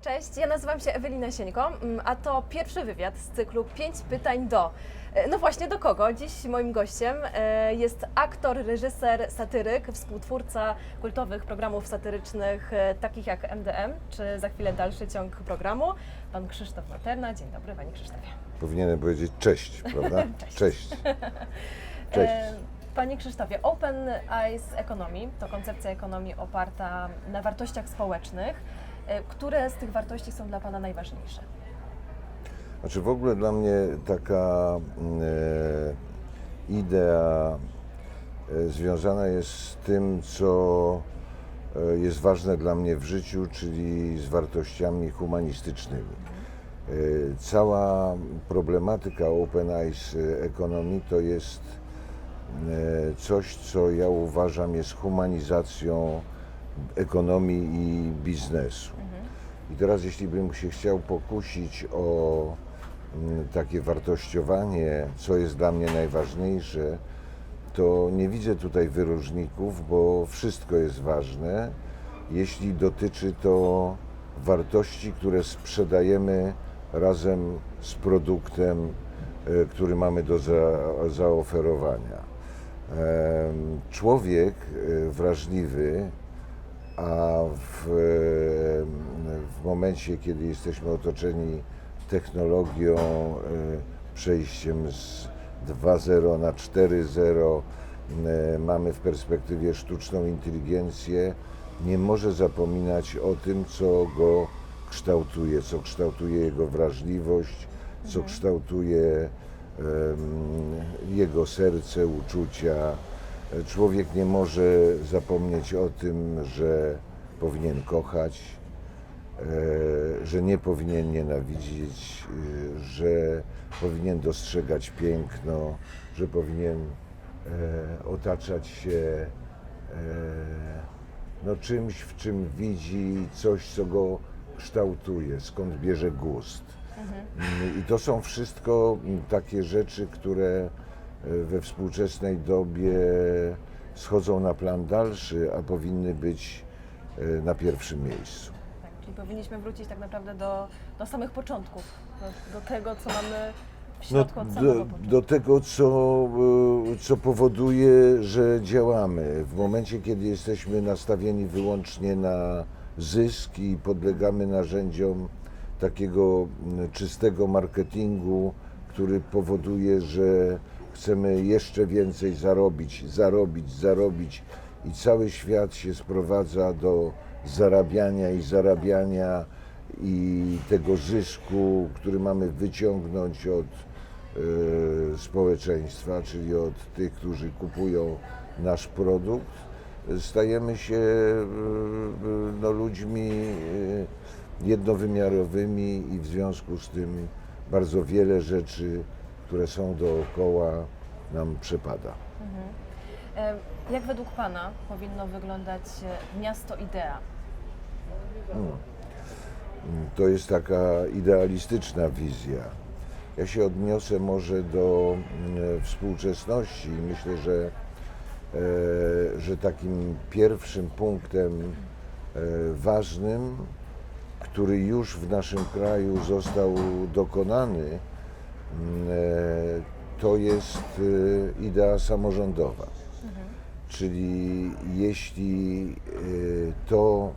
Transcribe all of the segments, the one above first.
Cześć, ja nazywam się Ewelina Sieńko, mm, a to pierwszy wywiad z cyklu 5 pytań do. E, No właśnie do kogo? Dziś moim gościem e, jest aktor, reżyser, satyryk, współtwórca kultowych programów satyrycznych e, takich jak MDM, czy za chwilę dalszy ciąg programu, pan Krzysztof Materna. Dzień dobry, panie Krzysztofie. Powinienem powiedzieć cześć, prawda? Cześć. Cześć. E, Panie Krzysztofie, Open Eyes Economy to koncepcja ekonomii oparta na wartościach społecznych. E, Które z tych wartości są dla Pana najważniejsze? Znaczy w ogóle dla mnie taka mm, e, idea e, związana jest z tym, co jest ważne dla mnie w życiu, czyli z wartościami humanistycznymi. Cała problematyka Open Eyes Economy to jest coś, co ja uważam jest humanizacją ekonomii i biznesu. I teraz, jeśli bym się chciał pokusić o mm, takie wartościowanie, co jest dla mnie najważniejsze, to nie widzę tutaj wyróżników, bo wszystko jest ważne, jeśli dotyczy to wartości, które sprzedajemy razem z produktem, e, który mamy do za, zaoferowania. Człowiek e, wrażliwy, a w, w momencie, kiedy jesteśmy otoczeni technologią, e, przejściem z 2.0 na 4.0, e, mamy w perspektywie sztuczną inteligencję, nie może zapominać o tym, co go kształtuje, co kształtuje jego wrażliwość, co kształtuje em, jego serce, uczucia. Człowiek nie może zapomnieć o tym, że powinien kochać, e, że nie powinien nienawidzić, e, że powinien dostrzegać piękno, że powinien e, otaczać się no, czymś, w czym widzi coś, co go kształtuje, skąd bierze gust. Mm, I to są wszystko takie rzeczy, które we współczesnej dobie schodzą na plan dalszy, a powinny być e, na pierwszym miejscu. Tak, czyli powinniśmy wrócić tak naprawdę do, do samych początków, do, do tego, co mamy w No, środku od samego do, początku. do tego, co, e, co powoduje, że działamy. W momencie, kiedy jesteśmy nastawieni wyłącznie na zysk i podlegamy narzędziom takiego czystego marketingu, który powoduje, że chcemy jeszcze więcej zarobić, zarobić, zarobić i cały świat się sprowadza do zarabiania i zarabiania i tego zysku, który mamy wyciągnąć od e, społeczeństwa, czyli od tych, którzy kupują nasz produkt, stajemy się e, no, ludźmi e, jednowymiarowymi i w związku z tym bardzo wiele rzeczy, które są dookoła, nam przepada. E, Jak według Pana powinno wyglądać e, miasto idea? To jest taka idealistyczna wizja. Ja się odniosę może do mm, współczesności i myślę, że, e, że takim pierwszym punktem e, ważnym, który już w naszym kraju został dokonany, e, to jest e, idea samorządowa. Czyli jeśli e, to,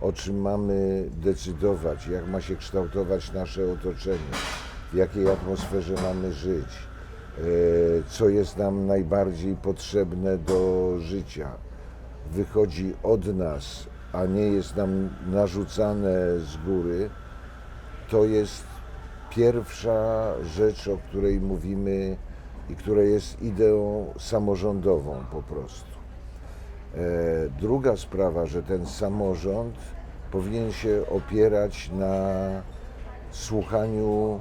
o czym mamy decydować, jak ma się kształtować nasze otoczenie, w jakiej atmosferze mamy żyć, e, co jest nam najbardziej potrzebne do życia, wychodzi od nas, a nie jest nam narzucane z góry, to jest pierwsza rzecz, o której mówimy i która jest ideą samorządową po prostu. E, Druga sprawa, że ten samorząd powinien się opierać na słuchaniu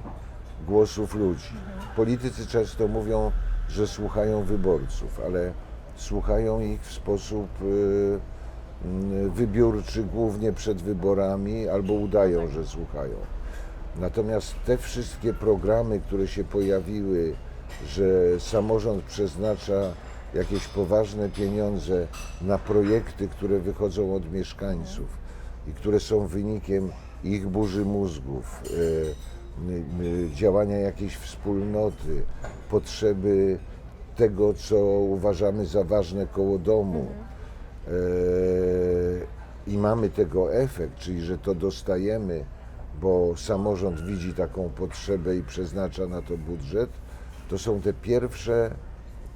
głosów ludzi. Politycy często mówią, że słuchają wyborców, ale słuchają ich w sposób y, mm, wybiórczy, głównie przed wyborami, albo udają, że słuchają. Natomiast te wszystkie programy, które się pojawiły, że samorząd przeznacza jakieś poważne pieniądze na projekty, które wychodzą od mieszkańców i które są wynikiem ich burzy mózgów, e, działania jakiejś wspólnoty, potrzeby tego, co uważamy za ważne koło domu. E, I mamy tego efekt, czyli że to dostajemy, bo samorząd widzi taką potrzebę i przeznacza na to budżet, to są te pierwsze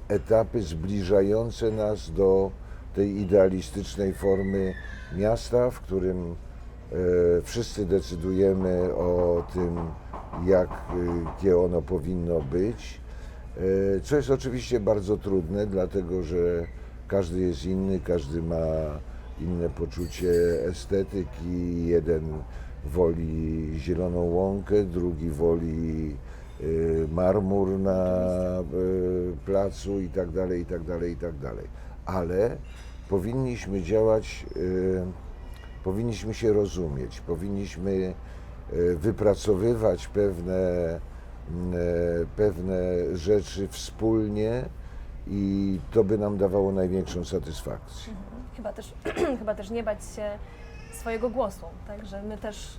etapy zbliżające nas do tej idealistycznej formy miasta, w którym e, wszyscy decydujemy o tym, jakie ono powinno być. E, Co jest oczywiście bardzo trudne, dlatego że każdy jest inny, każdy ma inne poczucie estetyki. Jeden woli zieloną łąkę, drugi woli y, marmur na y, placu i tak dalej, i tak dalej, i tak dalej. Ale powinniśmy działać, y, powinniśmy się rozumieć, powinniśmy wypracowywać pewne, mm, e, pewne rzeczy wspólnie i to by nam dawało największą satysfakcję. Chyba też, chyba też nie bać się swojego głosu, tak? Że my też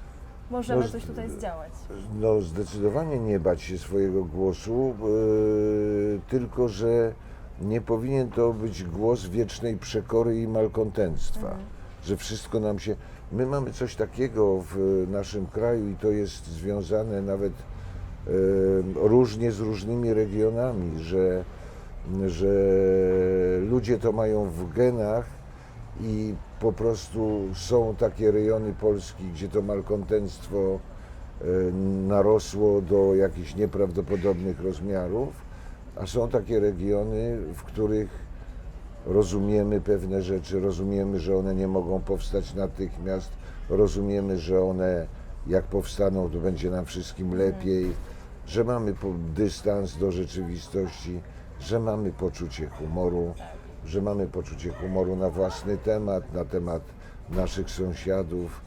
możemy No, coś tutaj zdziałać. No zdecydowanie nie bać się swojego głosu, yy, tylko że nie powinien to być głos wiecznej przekory i malkontenctwa, że wszystko nam się... My mamy coś takiego w naszym kraju i to jest związane nawet yy, różnie z różnymi regionami, że, że ludzie to mają w genach i po prostu są takie rejony Polski, gdzie to malkontenctwo e, narosło do jakichś nieprawdopodobnych rozmiarów, a są takie regiony, w których rozumiemy pewne rzeczy, rozumiemy, że one nie mogą powstać natychmiast, rozumiemy, że one jak powstaną, to będzie nam wszystkim lepiej, że mamy dystans do rzeczywistości, że mamy poczucie humoru, że mamy poczucie humoru na własny temat, na temat naszych sąsiadów,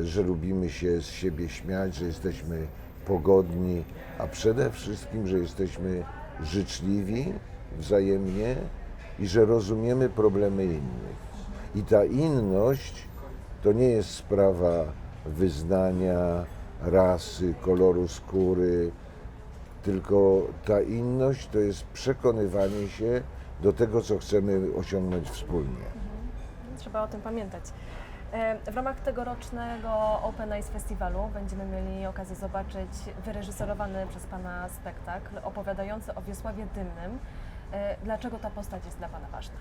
e, że lubimy się z siebie śmiać, że jesteśmy pogodni, a przede wszystkim, że jesteśmy życzliwi wzajemnie i że rozumiemy problemy innych. I ta inność to nie jest sprawa wyznania, rasy, koloru skóry, tylko ta inność to jest przekonywanie się do tego, co chcemy osiągnąć wspólnie. Trzeba o tym pamiętać. E, W ramach tegorocznego Open Eyes Festiwalu będziemy mieli okazję zobaczyć wyreżyserowany przez Pana spektakl opowiadający o Wiesławie Dymnym. E, Dlaczego ta postać jest dla Pana ważna?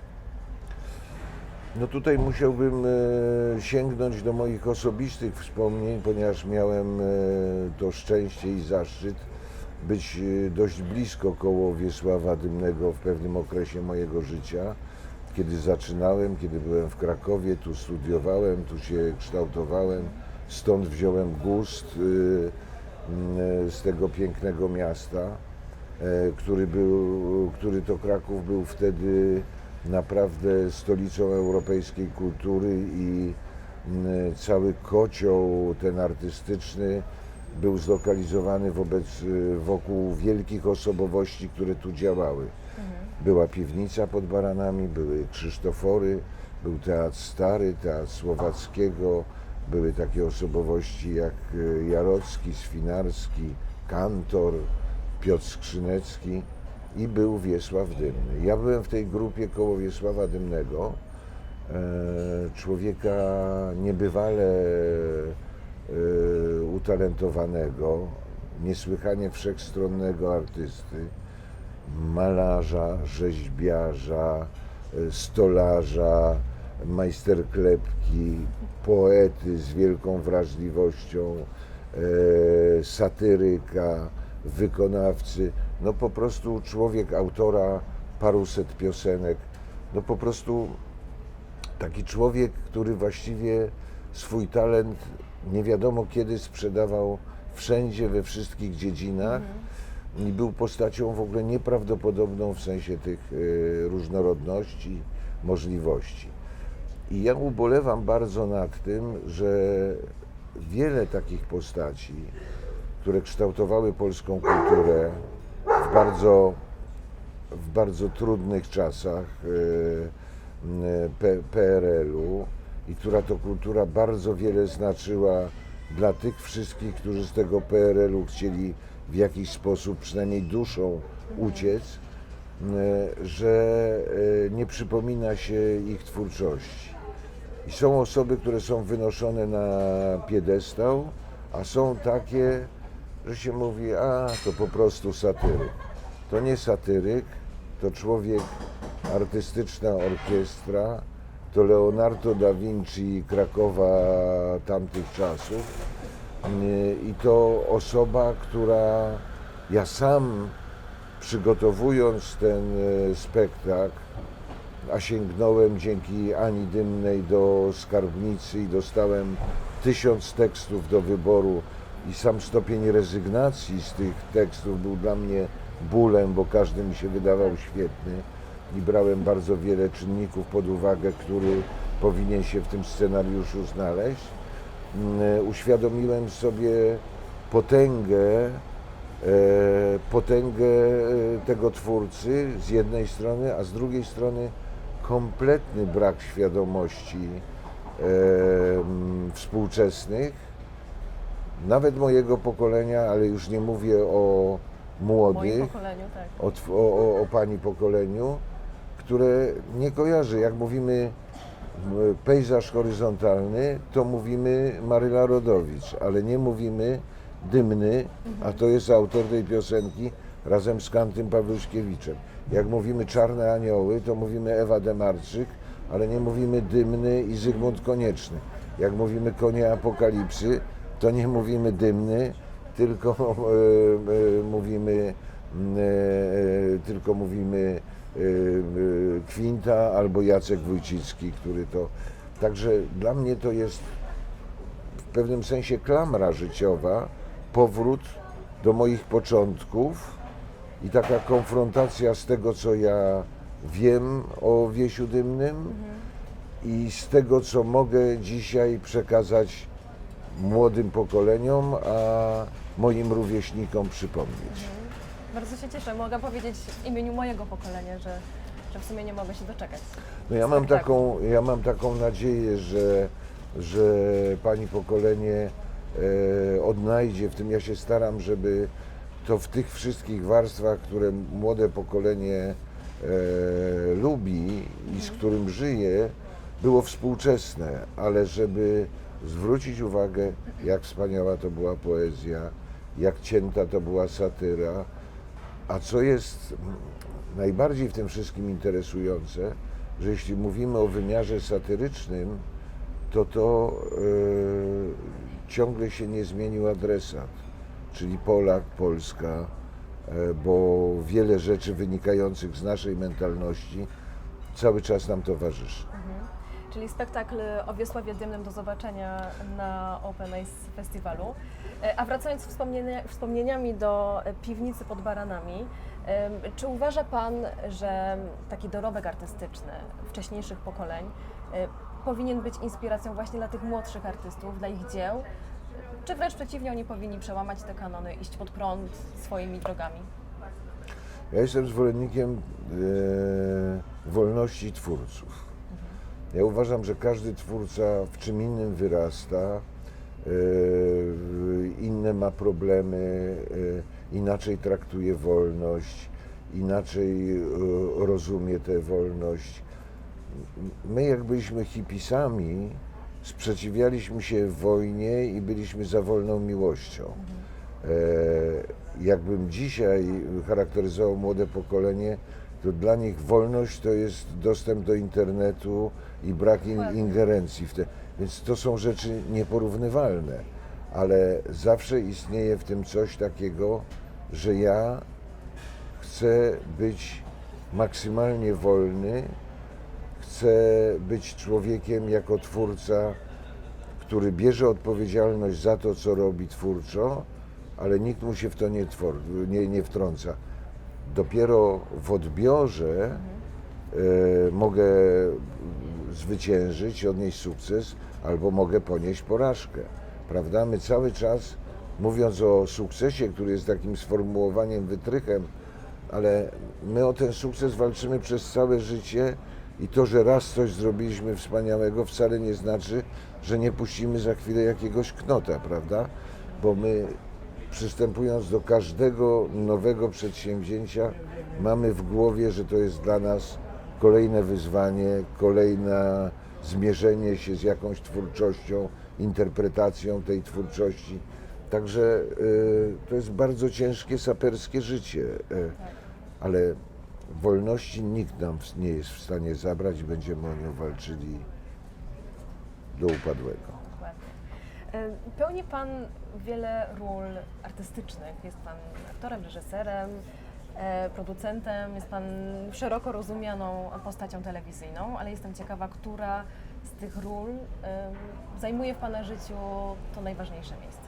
No tutaj musiałbym e, sięgnąć do moich osobistych wspomnień, ponieważ miałem to szczęście i zaszczyt być e, dość blisko koło Wiesława Dymnego w pewnym okresie mojego życia. Kiedy zaczynałem, kiedy byłem w Krakowie, tu studiowałem, tu się kształtowałem, stąd wziąłem gust e, m, z tego pięknego miasta, e, który, był, który to Kraków był wtedy naprawdę stolicą europejskiej kultury i cały kocioł ten artystyczny był zlokalizowany wobec, y, wokół wielkich osobowości, które tu działały. Była piwnica pod Baranami, były Krzysztofory, był Teatr Stary, Teatr Słowackiego, były takie osobowości jak y, Jarocki, Swinarski, Kantor, Piotr Skrzynecki i był Wiesław Dymny. Ja byłem w tej grupie koło Wiesława Dymnego, e, człowieka niebywale utalentowanego, niesłychanie wszechstronnego artysty, malarza, rzeźbiarza, e, stolarza, majsterklepki, poety z wielką wrażliwością, e, satyryka, wykonawcy, no po prostu człowiek autora paruset piosenek, no po prostu taki człowiek, który właściwie swój talent nie wiadomo kiedy sprzedawał wszędzie, we wszystkich dziedzinach i był postacią w ogóle nieprawdopodobną w sensie tych e, różnorodności, możliwości. I ja ubolewam bardzo nad tym, że wiele takich postaci, które kształtowały polską kulturę w bardzo, w bardzo trudnych czasach e, P- PRL-u i która to kultura bardzo wiele znaczyła dla tych wszystkich, którzy z tego PRL-u chcieli w jakiś sposób, przynajmniej duszą, uciec, e, że e, nie przypomina się ich twórczości. I są osoby, które są wynoszone na piedestał, a są takie, że się mówi, a to po prostu satyryk. To nie satyryk, to człowiek, artystyczna orkiestra, to Leonardo da Vinci Krakowa tamtych czasów. I to osoba, która ja sam przygotowując ten e, spektakl, a sięgnąłem dzięki Ani Dymnej do skarbnicy i dostałem tysiąc tekstów do wyboru i sam stopień rezygnacji z tych tekstów był dla mnie bólem, bo każdy mi się wydawał świetny i brałem bardzo wiele czynników pod uwagę, który powinien się w tym scenariuszu znaleźć. Mm, Uświadomiłem sobie potęgę e, potęgę e, tego twórcy z jednej strony, a z drugiej strony kompletny brak świadomości e, m, współczesnych, nawet mojego pokolenia, ale już nie mówię o młodych, tak. o, o, o pani pokoleniu, które nie kojarzy. Jak mówimy m, pejzaż horyzontalny, to mówimy Maryla Rodowicz, ale nie mówimy Dymny, a to jest autor tej piosenki razem z Kantym Pawluszkiewiczem. Jak mówimy Czarne Anioły, to mówimy Ewa Demarczyk, ale nie mówimy Dymny i Zygmunt Konieczny. Jak mówimy Konie Apokalipsy, to nie mówimy Dymny, tylko e, e, mówimy mm, e, tylko mówimy e, e, Kwinta albo Jacek Wójcicki, który to. Także dla mnie to jest w pewnym sensie klamra życiowa, powrót do moich początków i taka konfrontacja z tego, co ja wiem o Wiesiu Dymnym i z tego, co mogę dzisiaj przekazać młodym pokoleniom, a moim rówieśnikom przypomnieć. Bardzo się cieszę. Mogę powiedzieć w imieniu mojego pokolenia, że, że w sumie nie mogę się doczekać. No ja mam spektaklu. taką, ja mam taką nadzieję, że, że pani pokolenie e, odnajdzie w tym. Ja się staram, żeby to w tych wszystkich warstwach, które młode pokolenie e, lubi i z którym żyje, było współczesne, ale żeby zwrócić uwagę, jak wspaniała to była poezja, jak cięta to była satyra, a co jest najbardziej w tym wszystkim interesujące, że jeśli mówimy o wymiarze satyrycznym, to to e, ciągle się nie zmienił adresat, czyli Polak, Polska, e, bo wiele rzeczy wynikających z naszej mentalności cały czas nam towarzyszy. Czyli spektakl o Wiesławie Dymnym do zobaczenia na Open Ace Festiwalu. E, A wracając wspomnienia, wspomnieniami do e, piwnicy pod baranami, czy uważa Pan, że taki dorobek artystyczny wcześniejszych pokoleń e, powinien być inspiracją właśnie dla tych młodszych artystów, dla ich dzieł? Czy wręcz przeciwnie, oni powinni przełamać te kanony, iść pod prąd swoimi drogami? Ja jestem zwolennikiem e, wolności twórców. Ja uważam, że każdy twórca w czym innym wyrasta, e, inne ma problemy, e, inaczej traktuje wolność, inaczej e, rozumie tę wolność. My, jak byliśmy hipisami, sprzeciwialiśmy się wojnie i byliśmy za wolną miłością. E, jakbym dzisiaj charakteryzował młode pokolenie, to dla nich wolność to jest dostęp do internetu i brak in, ingerencji w te. Więc to są rzeczy nieporównywalne, ale zawsze istnieje w tym coś takiego, że ja chcę być maksymalnie wolny, chcę być człowiekiem jako twórca, który bierze odpowiedzialność za to, co robi twórczo, ale nikt mu się w to nie, twor, nie, nie wtrąca. Dopiero w odbiorze e, mogę zwyciężyć, odnieść sukces, albo mogę ponieść porażkę. Prawda? My cały czas, mówiąc o sukcesie, który jest takim sformułowaniem, wytrychem, ale my o ten sukces walczymy przez całe życie I to, że raz coś zrobiliśmy wspaniałego, wcale nie znaczy, że nie puścimy za chwilę jakiegoś knota, prawda? Bo my przystępując do każdego nowego przedsięwzięcia, mamy w głowie, że to jest dla nas kolejne wyzwanie, kolejne zmierzenie się z jakąś twórczością, interpretacją tej twórczości. Także y, to jest bardzo ciężkie saperskie życie, y, ale wolności nikt nam nie jest w stanie zabrać będziemy o nią walczyli do upadłego. E, Pełni Pan wiele ról artystycznych. Jest Pan aktorem, reżyserem, e, producentem, jest Pan szeroko rozumianą postacią telewizyjną, ale jestem ciekawa, która z tych ról em, zajmuje w Pana życiu to najważniejsze miejsce.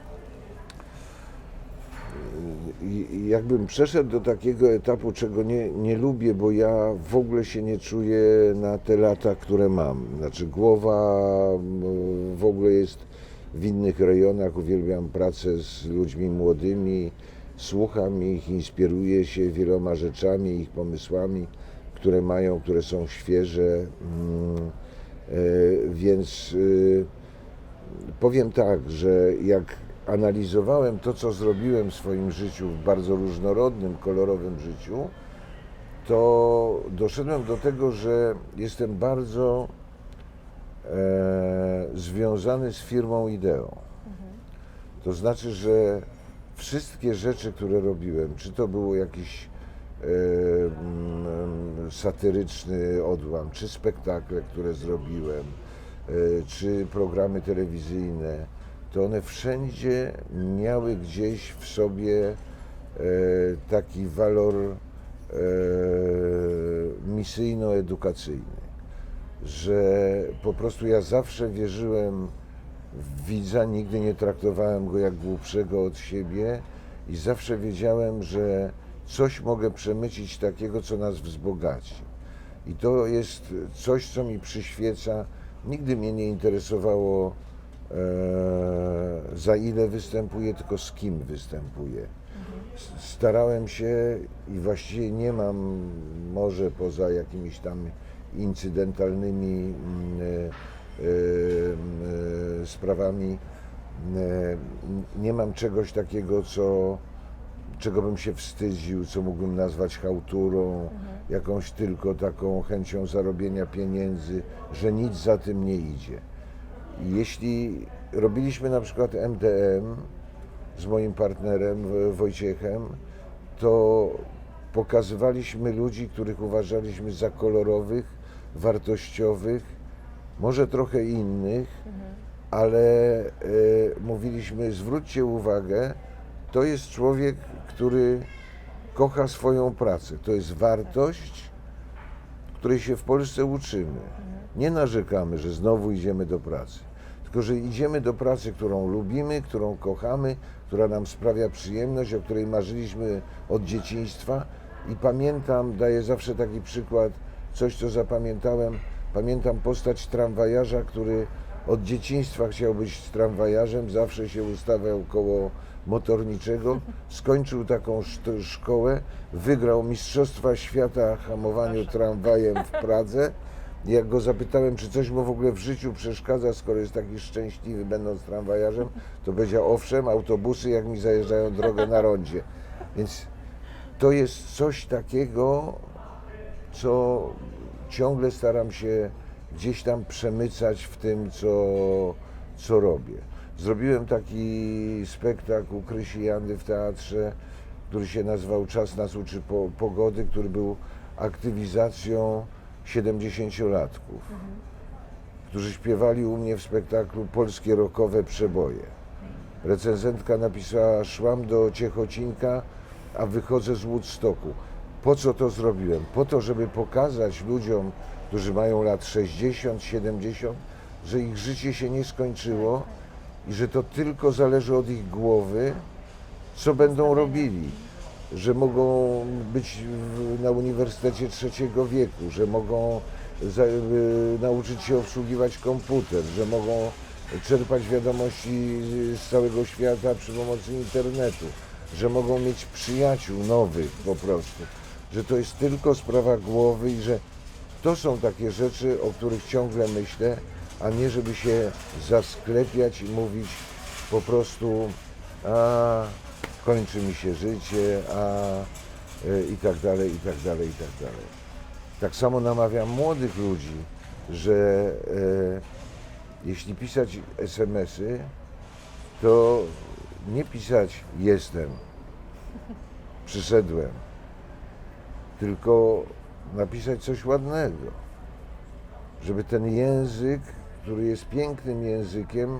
Jakbym przeszedł do takiego etapu, czego nie, nie lubię, bo ja w ogóle się nie czuję na te lata, które mam. Znaczy głowa w ogóle jest w innych rejonach, uwielbiam pracę z ludźmi młodymi, słucham ich, inspiruję się wieloma rzeczami, ich pomysłami, które mają, które są świeże, mm, e, więc y, powiem tak, że jak analizowałem to, co zrobiłem w swoim życiu, w bardzo różnorodnym, kolorowym życiu, to doszedłem do tego, że jestem bardzo związany z firmą Ideo. To znaczy, że wszystkie rzeczy, które robiłem, czy to było jakiś e, mm, satyryczny odłam, czy spektakle, które zrobiłem, e, czy programy telewizyjne, to one wszędzie miały gdzieś w sobie e, taki walor e, misyjno-edukacyjny, że po prostu ja zawsze wierzyłem w widza, nigdy nie traktowałem go jak głupszego od siebie i zawsze wiedziałem, że coś mogę przemycić takiego, co nas wzbogaci. I to jest coś, co mi przyświeca. Nigdy mnie nie interesowało, e, za ile występuję, tylko z kim występuję. Starałem się i właściwie nie mam, może poza jakimiś tam incydentalnymi mm, e, e, sprawami, e, nie mam czegoś takiego, co, czego bym się wstydził, co mógłbym nazwać chałturą, jakąś tylko taką chęcią zarobienia pieniędzy, że nic za tym nie idzie. Jeśli robiliśmy na przykład MDM z moim partnerem Wo- Wojciechem, to pokazywaliśmy ludzi, których uważaliśmy za kolorowych, wartościowych, może trochę innych, ale e, mówiliśmy, zwróćcie uwagę, to jest człowiek, który kocha swoją pracę. To jest wartość, której się w Polsce uczymy. Nie narzekamy, że znowu idziemy do pracy, tylko że idziemy do pracy, którą lubimy, którą kochamy, która nam sprawia przyjemność, o której marzyliśmy od dzieciństwa. I pamiętam, daję zawsze taki przykład, coś co zapamiętałem. Pamiętam postać tramwajarza, który od dzieciństwa chciał być tramwajarzem, zawsze się ustawiał koło motorniczego, skończył taką szkołę, wygrał Mistrzostwa Świata hamowaniu tramwajem w Pradze. Jak go zapytałem, czy coś mu w ogóle w życiu przeszkadza, skoro jest taki szczęśliwy, będąc tramwajarzem, to powiedział, owszem, autobusy jak mi zajeżdżają drogę na rondzie. Więc to jest coś takiego, co ciągle staram się gdzieś tam przemycać w tym, co, co robię. Zrobiłem taki spektakl u Krysi Jandy w teatrze, który się nazywał Czas nas uczy po, pogody, który był aktywizacją 70-latków, którzy śpiewali u mnie w spektaklu polskie rokowe przeboje. Recenzentka napisała, szłam do Ciechocinka, a wychodzę z Woodstocku. Po co to zrobiłem? Po to, żeby pokazać ludziom, którzy mają lat 60, 70, że ich życie się nie skończyło i że to tylko zależy od ich głowy, co będą robili. Że mogą być w, na Uniwersytecie Trzeciego Wieku, że mogą za, y, nauczyć się obsługiwać komputer, że mogą czerpać wiadomości z całego świata przy pomocy internetu, że mogą mieć przyjaciół nowych po prostu, że to jest tylko sprawa głowy i że to są takie rzeczy, o których ciągle myślę, a nie żeby się zasklepiać i mówić po prostu, a kończy mi się życie, a y, i tak dalej, i tak dalej, i tak dalej. Tak samo namawiam młodych ludzi, że e, jeśli pisać SMS-y, to nie pisać jestem, przyszedłem, tylko napisać coś ładnego, żeby ten język, który jest pięknym językiem,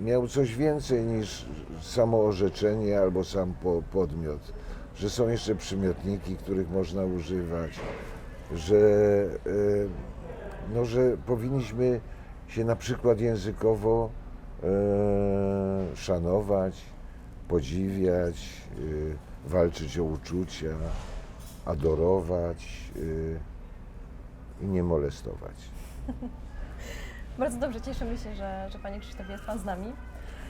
miał coś więcej niż samo orzeczenie albo sam po, podmiot, że są jeszcze przymiotniki, których można używać, że, e, no, że powinniśmy się na przykład językowo e, szanować, podziwiać, e, walczyć o uczucia, adorować e, i nie molestować. Bardzo dobrze, cieszymy się, że, że Panie Krzysztofie jest Pan z nami.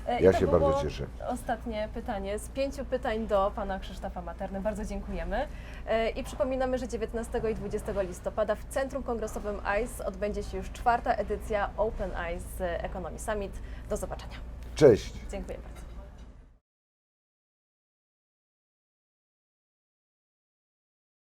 E, Ja się bardzo cieszę. Ostatnie pytanie z pięciu pytań do Pana Krzysztofa Materny. Bardzo dziękujemy. E, I przypominamy, że 19 i 20 listopada w Centrum Kongresowym ICE odbędzie się już czwarta edycja Open ICE Economy Summit. Do zobaczenia. Cześć! Dziękuję bardzo.